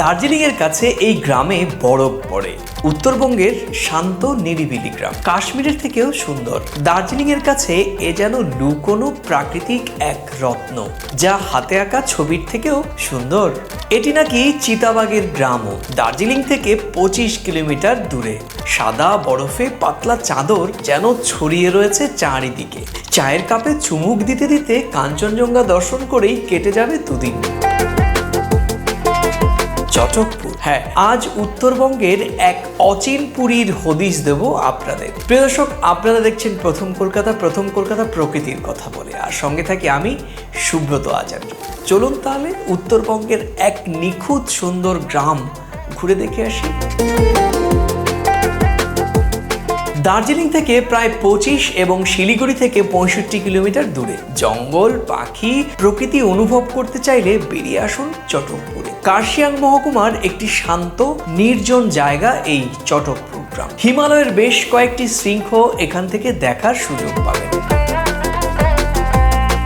দার্জিলিং এর কাছে এই গ্রামে বরফ পড়ে। উত্তরবঙ্গের শান্ত, নিরিবিলি গ্রাম। কাশ্মীরের থেকেও সুন্দর। দার্জিলিং এর কাছে এ যেন লুকোনো প্রাকৃতিক এক রত্ন, যা হাতে আঁকা ছবির থেকেও সুন্দর। এটি নাকি চিতাবাগের গ্রামও। দার্জিলিং থেকে পঁচিশ কিলোমিটার দূরে। সাদা বরফে পাতলা চাদর যেন ছড়িয়ে রয়েছে চারিদিকে। চায়ের কাপে চুমুক দিতে দিতে কাঞ্চনজঙ্ঘা দর্শন করেই কেটে যাবে দুদিন। চটকপুর। হ্যাঁ। আজ উত্তরবঙ্গের এক অচিন পুরীর হদিস দেব আপনাদের। প্রিয় দর্শক আপনারা দেখছেন প্রথম কলকাতা প্রথম কলকাতা প্রকৃতির কথা বলে। আর সঙ্গে থাকি আমি সুব্রত আচার্য। চলুন তাহলে উত্তরবঙ্গের এক নিখুঁত সুন্দর গ্রাম ঘুরে দেখে আসি। দার্জিলিং থেকে প্রায় পঁচিশ এবং শিলিগুড়ি থেকে পঁয়ষট্টি কিলোমিটার দূরে। জঙ্গল, পাখি প্রকৃতি অনুভব করতে চাইলে বেরিয়ে আসুন চটকপুরে। কার্শিয়াং মহকুমার একটি শান্ত, নির্জন জায়গা এই চটকপুর গ্রাম। হিমালয়ের বেশ কয়েকটি শৃঙ্খ এখান থেকে দেখার সুযোগ পাবেন।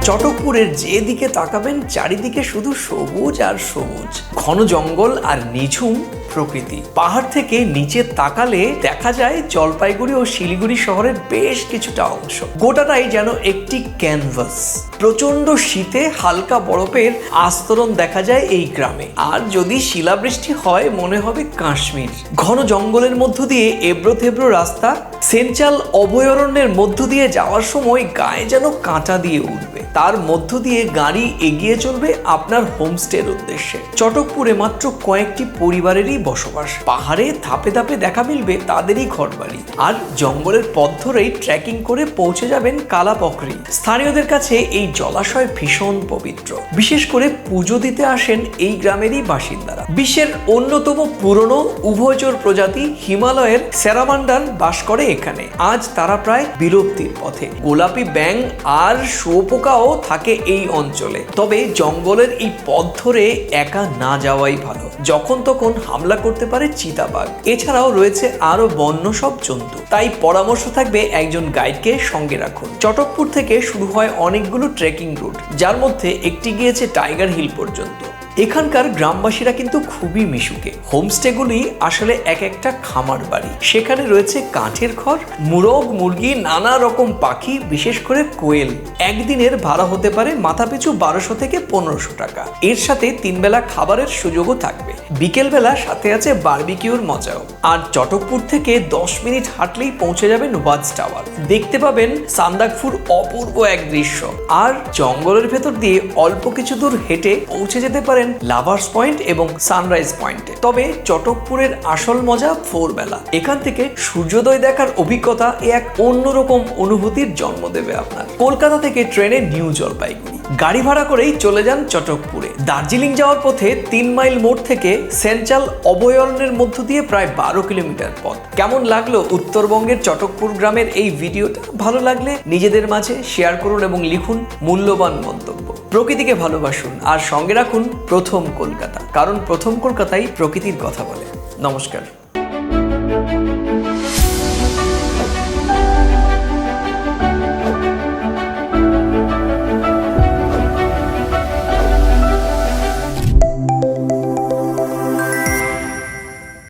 চটকপুরের যেদিকে তাকাবেন, চারিদিকে শুধু সবুজ আর সবুজ। ঘন জঙ্গল আর নিঝুম প্রকৃতি। পাহাড় থেকে নিচে তাকালে দেখা যায় জলপাইগুড়ি ও শিলিগুড়ি শহরের বেশ কিছুটা অংশ। গোটাটাই যেন একটি ক্যানভাস। প্রচণ্ড শীতে হালকা বরফের আস্তরণ দেখা যায় এই গ্রামে। আর যদি শিলাবৃষ্টি হয়, মনে হবে কাশ্মীর। ঘন জঙ্গলের মধ্য দিয়ে এবড়ো থেবড়ো রাস্তা সেঞ্চাল অভয়ারণ্যের মধ্য দিয়ে যাওয়ার সময় গায়ে যেন কাঁটা দিয়ে উঠবে। তার মধ্য দিয়ে গাড়ি এগিয়ে চলবে আপনার হোমস্টের উদ্দেশ্যে। চটকপুরে মাত্র কয়েকটি পরিবারেরই বসবাস। পাহাড়ে ধাপে ধাপে দেখা মিলবে তাদেরই ঘরবাড়ি। আর জঙ্গলের পথ ধরেই ট্রেকিং করে পৌঁছে যাবেন কালাপকরি স্থানীয়দের কাছে এই জলাশয় ভীষণ পবিত্র। বিশেষ করে পুজো দিতে আসেন এই গ্রামেরই বাসিন্দারা। বিশ্বের অন্যতম পুরনো উভয়চর প্রজাতি হিমালয়ের স্যারামান্ডার বাস করে এখানে। আজ তারা প্রায় বিলুপ্তির পথে। গোলাপি ব্যাং আর শুয়োপোকাও থাকে এই অঞ্চলে। তবে জঙ্গলের এই পথ ধরে একা না যাওয়াই ভালো। যখন তখন হামলা করতে পারে চিতাবাঘ। এছাড়াও রয়েছে আরও বন্য সব জন্তু। তাই পরামর্শ থাকবে একজন গাইডকে সঙ্গে রাখুন। চটকপুর থেকে শুরু হয় অনেকগুলো ট্রেকিং রুট, যার মধ্যে একটি গিয়েছে টাইগার হিল পর্যন্ত। এখানকার গ্রামবাসীরা কিন্তু খুবই মিশুকে। হোমস্টেগুলি আসলে এক একটা খামার বাড়ি। সেখানে রয়েছে কাঠের ঘর মুরগ, মুরগি, নানা রকম পাখি, বিশেষ করে কোয়েল। একদিনের ভাড়া হতে পারে মাথাপিছু বারোশো থেকে পনেরোশো টাকা। এর সাথে তিন বেলা খাবারের সুযোগও থাকবে। বিকেলবেলা সাথে আছে বারবিকিউর মজাও। আর চটকপুর থেকে দশ মিনিট হাঁটলেই পৌঁছে যাবেন ওয়াজ টাওয়ার। দেখতে পাবেন সান্দাকফুর অপূর্ব এক দৃশ্য। আর জঙ্গলের ভেতর দিয়ে অল্প কিছু দূর হেঁটে পৌঁছে যেতে পারেন লাভার্স পয়েন্ট এবং সানরাইজ পয়েন্টে। তবে চটকপুরের আসল মজা ভোরবেলা। এখান থেকে সূর্যোদয় দেখার অভিজ্ঞতা এক অন্যরকম অনুভূতির জন্ম দেবে আপনার। কলকাতা থেকে ট্রেনে নিউ জলপাইগুড়ি। গাড়ি ভাড়া করেই চলে যান চটকপুরে। দার্জিলিং যাওয়ার পথে তিন মাইল মোড় থেকে সেন্ট্রাল অভয়ারণ্যের মধ্য দিয়ে প্রায় বারো কিলোমিটার পথ। কেমন লাগল উত্তরবঙ্গের চটকপুর গ্রামের এই ভিডিওটা? ভালো লাগলে নিজেদের মাঝে শেয়ার করুন এবং লিখুন মূল্যবান মন্তব্য। প্রকৃতিকে ভালোবাসুন আর সঙ্গে রাখুন প্রথম কলকাতা। কারণ প্রথম কলকাতাই প্রকৃতির কথা বলে। নমস্কার।